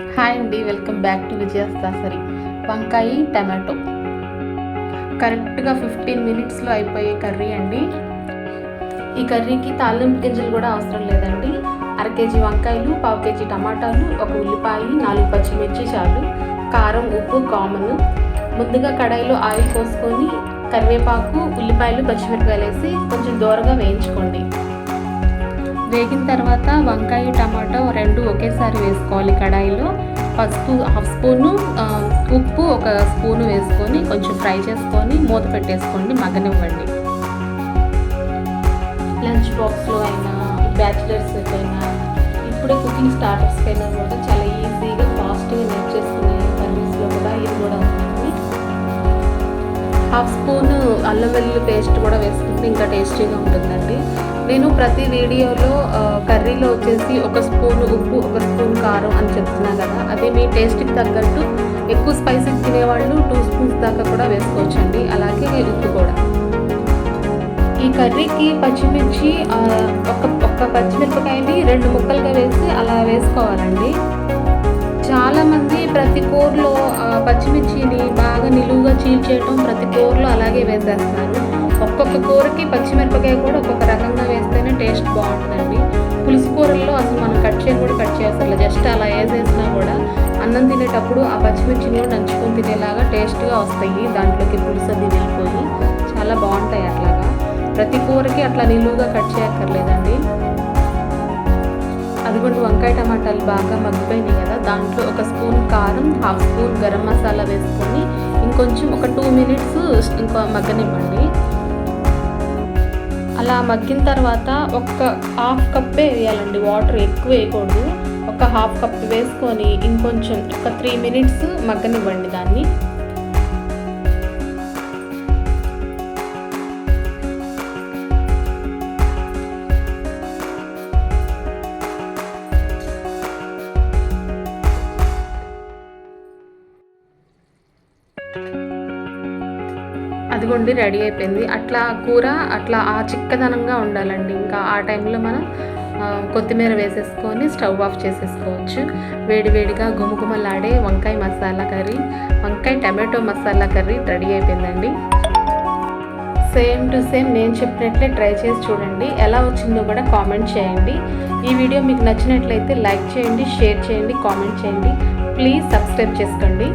Hi అండి welcome back to విజయస్తాసరి వంకాయ tomato. కరెక్ట్గా ఫిఫ్టీన్ మినిట్స్లో అయిపోయే కర్రీ అండి. ఈ కర్రీకి తాలింపు గింజలు కూడా అవసరం లేదండి. అర కేజీ వంకాయలు పావు కేజీ టమాటాలు ఒక ఉల్లిపాయ నాలుగు పచ్చిమిర్చి చాలు కారం ఉప్పు కామన్. ముందుగా కడాయిలో ఆయిల్ పోసుకొని కరివేపాకు ఉల్లిపాయలు పచ్చిమిరపకాయలు వేసి కొంచెం దూరంగా వేయించుకోండి. వేగిన తర్వాత వంకాయ టమాటో రెండు ఒకేసారి వేసుకోవాలి కడాయిలో. పసుపు హాఫ్ స్పూను ఉప్పు ఒక స్పూను వేసుకొని కొంచెం ఫ్రై చేసుకొని మూత పెట్టేసుకోండి మగ్గనివ్వండి. లంచ్ బాక్స్లో అయినా బ్యాచిలర్స్ అయినా ఇప్పుడే కుకింగ్ స్టార్టర్స్ అయినా కూడా చాలా ఈజీగా ఫాస్ట్గా నేర్చేసుకునే కర్రీస్లో కూడా ఇది కూడా ఉంటుంది హాఫ్ స్పూన్ అల్లం వెల్లుల్లి పేస్ట్ కూడా వేసుకుంటే ఇంకా టేస్టీగా ఉంటుందండి. నేను ప్రతి వీడియోలో కర్రీలో వచ్చేసి ఒక స్పూన్ ఉప్పు ఒక స్పూన్ కారం అని చెప్తున్నా కదా అదే మీ టేస్ట్కి తగ్గట్టు ఎక్కువ స్పైసీ తినేవాళ్ళు టూ స్పూన్స్ దాకా కూడా వేసుకోవచ్చండి. అలాగే ఉప్పు కూడా. ఈ కర్రీకి పచ్చిమిర్చి ఒక ఒక్క పచ్చిమిరపకాయని రెండు ముక్కలుగా వేసి అలా వేసుకోవాలండి. చాలామంది ప్రతి కూరలో పచ్చిమిర్చిని బాగా నిలువుగా చీల్చేయటం ప్రతి కూరలో అలాగే వేసేస్తున్నారు ఒక్కొక్క కూరకి పచ్చిమిరపకాయ కూడా ఒక్కొక్క రకంగా వేస్తేనే టేస్ట్ బాగుంటుందండి. పులుసు కూరల్లో అసలు మనం కట్ చేయని కూడా కట్ చేస్తారు జస్ట్ అలా వేసేసినా కూడా అన్నం తినేటప్పుడు ఆ పచ్చిమిర్చిని కూడా నంచుకొని తినేలాగా టేస్ట్గా వస్తాయి. దాంట్లోకి పులుసు అది వెళ్ళిపోయి చాలా బాగుంటాయి అట్లాగా. ప్రతి కూరకి అట్లా నిలువుగా కట్ చేయక్కర్లేదండి. అదిగోండి వంకాయ టమాటాలు బాగా మగ్గిపోయినాయి కదా. దాంట్లో ఒక స్పూన్ కారం హాఫ్ స్పూన్ గరం మసాలా వేసుకొని ఇంకొంచెం ఒక టూ మినిట్స్ ఇంకో మగ్గనివ్వండి. అలా మగ్గిన తర్వాత ఒక హాఫ్ కప్పే వేయాలండి. వాటర్ ఎక్కువ వేయకూడదు. ఒక హాఫ్ కప్ వేసుకొని ఇంకొంచెం ఒక త్రీ మినిట్స్ మగ్గనివ్వండి దాన్ని. అదిగోండి రెడీ అయిపోయింది. అట్లా కూర అట్లా ఆ చిక్కదనంగా ఉండాలండి. ఇంకా ఆ టైంలో మనం కొత్తిమీర వేసేసుకొని స్టవ్ ఆఫ్ చేసేసుకోవచ్చు. వేడివేడిగా గుమగుమలాడే వంకాయ మసాలా కర్రీ వంకాయ టమాటో మసాలా కర్రీ రెడీ అయిపోయిందండి. సేమ్ టు సేమ్ నేను చెప్పినట్లే ట్రై చేసి చూడండి. ఎలా వచ్చిందో కూడా కామెంట్ చేయండి. ఈ వీడియో మీకు నచ్చినట్లయితే లైక్ చేయండి షేర్ చేయండి కామెంట్ చేయండి. ప్లీజ్ సబ్స్క్రైబ్ చేసుకోండి.